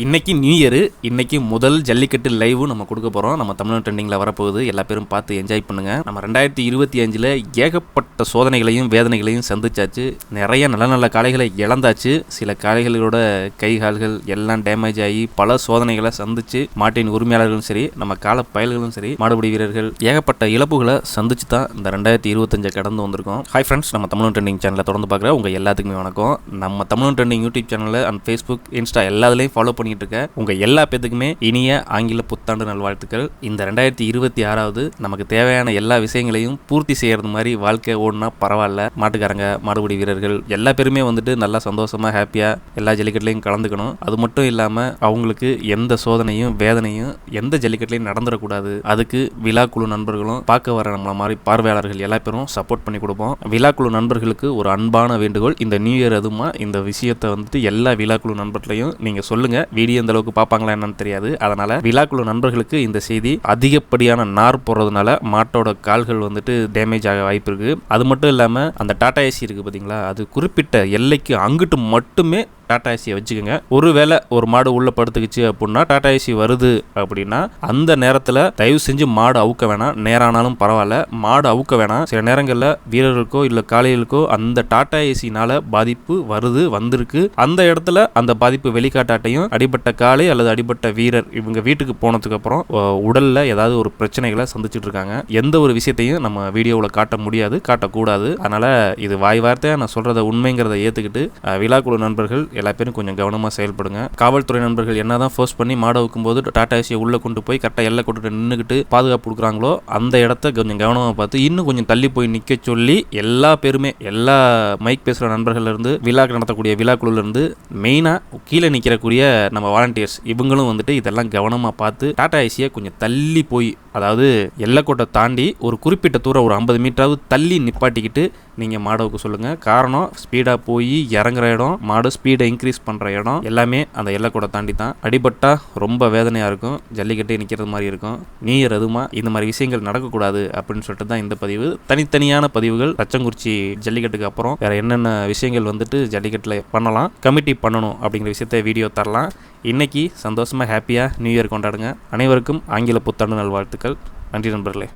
இன்றைக்கி new year இன்றைக்கி முதல் ஜல்லிக்கட்டு லைவும் நம்ம கொடுக்க போகிறோம் நம்ம தமிழ் ட்ரெண்டிங்கில் வரப்போகுது. எல்லா பேரும் பார்த்து என்ஜாய் பண்ணுங்கள் நம்ம ரெண்டாயிரத்தி இருபத்தி அஞ்சில் ஏகப்பட்ட சோதனைகளையும் வேதனைகளையும் சந்திச்சாச்சு. நிறைய நல்ல நல்ல காளைகளை இழந்தாச்சு. சில காளைகளோட கை கால்கள் எல்லாம் டேமேஜ் ஆகி பல சோதனைகளை சந்திச்சு மாட்டின் உரிமையாளர்களும் சரி நம்ம கால பயல்களும் சரி மாடுபிடி வீரர்கள் ஏகப்பட்ட இழப்புகளை சந்திச்சு தான் இந்த ரெண்டாயிரத்தி இருபத்தஞ்சை கடந்து வந்திருக்கோம். ஹாய் ஃப்ரெண்ட்ஸ் நம்ம தமிழ் ட்ரெண்டிங் சேனலை தொடர்ந்து பார்க்குற உங்கள் எல்லாத்துக்குமே வணக்கம். நம்ம தமிழ் ட்ரெண்டிங் யூடியூப் சேனலில் அண்ட் ஃபேஸ்புக் இன்ஸ்டா எல்லாத்துலேயும் ஃபாலோ பண்ணிட்டு இருக்க உங்கள் எல்லா பேத்துக்குமே இனிய ஆங்கில புத்தாண்டு நல்வாழ்த்துக்கள். இந்த ரெண்டாயிரத்தி இருபத்தி ஆறாவது நமக்கு தேவையான எல்லா விஷயங்களையும் பூர்த்தி செய்யறது மாதிரி வாழ்க்கை ஓடுனா பரவாயில்ல. மாட்டுக்காரங்க மாடுபிடி வீரர்கள் எல்லா பேருமே வந்துட்டு நல்லா சந்தோஷமா ஹாப்பியாக எல்லா ஜல்லிக்கட்டுலையும் கலந்துக்கணும். அது மட்டும் இல்லாமல் அவங்களுக்கு எந்த சோதனையும் வேதனையும் எந்த ஜல்லிக்கட்டுலையும் நடந்துடக்கூடாது. அதுக்கு விழாக்குழு நண்பர்களும் பார்க்க வர நம்மள மாதிரி பார்வையாளர்கள் எல்லா பேரும் சப்போர்ட் பண்ணி கொடுப்போம். விழாக்குழு நண்பர்களுக்கு ஒரு அன்பான வேண்டுகோள். இந்த நியூ இயர் அதுமா இந்த விஷயத்தை வந்துட்டு எல்லா விழாக்குழு நண்பர்களையும் நீங்கள் சொல்லுங்கள் வீடியோ இந்த அளவுக்கு பார்ப்பாங்களா என்னன்னு தெரியாது. அதனால விழாக்குழு நண்பர்களுக்கு இந்த செய்தி அதிகப்படியான நார் போடுறதுனால மாட்டோட கால்கள் வந்துட்டு டேமேஜ் ஆக வாய்ப்பு இருக்கு. அது மட்டும் இல்லாமல் அந்த டாடா ஏசி இருக்கு பார்த்தீங்களா அது குறிப்பிட்ட எல்லைக்கு அங்கிட்டு மட்டுமே டாடா ஏசியை வச்சுக்கோங்க. ஒருவேளை ஒரு மாடு உள்ளே படுத்துக்குச்சு அப்படின்னா டாடா ஏசி வருது அப்படின்னா அந்த நேரத்தில் தயவு செஞ்சு மாடு அவுக்க வேணாம். நேரானாலும் பரவாயில்ல. மாடு அவுக்க வேணாம். சில நேரங்களில் வீரர்களுக்கோ இல்லை காளைகளுக்கோ அந்த டாடா ஏசினால பாதிப்பு வருது வந்திருக்கு. அந்த இடத்துல அந்த பாதிப்பு வெளிக்காட்டாட்டையும் அடிபட்ட காளை அல்லது அடிபட்ட வீரர் இவங்க வீட்டுக்கு போனதுக்கு அப்புறம் உடல்ல ஏதாவது ஒரு பிரச்சனைகளை சந்திச்சுட்டு இருக்காங்க. எந்த ஒரு விஷயத்தையும் நம்ம வீடியோவில் காட்ட முடியாது காட்டக்கூடாது. அதனால இது வாய் வார்த்தையாக நான் சொல்றத உண்மைங்கிறத ஏற்றுக்கிட்டு விழாக்குழு நண்பர்கள் எல்லா பேரும் கொஞ்சம் கவனமாக செயல்படுங்க. காவல்துறை நண்பர்கள் என்ன தான் ஃபோர்ஸ் பண்ணி மாடை வைக்கும்போது டாடா ஏசியை உள்ளே கொண்டு போய் கரெக்டாக எல்லை கொண்டு நின்றுக்கிட்டு பாதுகாப்பு கொடுக்குறாங்களோ அந்த இடத்த கொஞ்சம் கவனமாக பார்த்து இன்னும் கொஞ்சம் தள்ளி போய் நிற்க சொல்லி எல்லா பேருமே எல்லா மைக் பேசுகிற நண்பர்கள்லேருந்து விழாக்கு விழா நடத்தக்கூடிய விழாக்குழுல மெயினாக கீழே நிற்கிறக்கூடிய நம்ம வாலண்டியர்ஸ் இவங்களும் வந்துட்டு இதெல்லாம் கவனமாக பார்த்து டாடா ஏசியை கொஞ்சம் தள்ளி போய் அதாவது எல்லைக்கோட்டை தாண்டி ஒரு குறிப்பிட்ட தூரம் ஒரு ஐம்பது மீட்டராவது தள்ளி நிப்பாட்டிக்கிட்டு நீங்கள் மாடவுக்கு சொல்லுங்கள் காரணம் ஸ்பீடாக போய் இறங்குற இடம் மாடு ஸ்பீடை இன்க்ரீஸ் பண்ணுற இடம் எல்லாமே அந்த எல்லைக்கோட்டை தாண்டி தான் அடிபட்டா ரொம்ப வேதனையாக இருக்கும். ஜல்லிக்கட்டே நிற்கிறது மாதிரி இருக்கும். நீயர் அதுமா இந்த மாதிரி விஷயங்கள் நடக்கக்கூடாது அப்படின்னு சொல்லிட்டு தான் இந்த பதிவு. தனித்தனியான பதிவுகள். தச்சங்குறிச்சி ஜல்லிக்கட்டுக்கு அப்புறம் வேறு என்னென்ன விஷயங்கள் வந்துட்டு ஜல்லிக்கட்டில் பண்ணலாம் கமிட்டி பண்ணணும் அப்படிங்கிற விஷயத்த வீடியோ தரலாம். இன்னைக்கு சந்தோஷமாக ஹாப்பியாக நியூ இயர் கொண்டாடுங்க. அனைவருக்கும் ஆங்கில புத்தாண்டு நல்வாழ்த்துக்கள். நன்றி நண்பர்களே.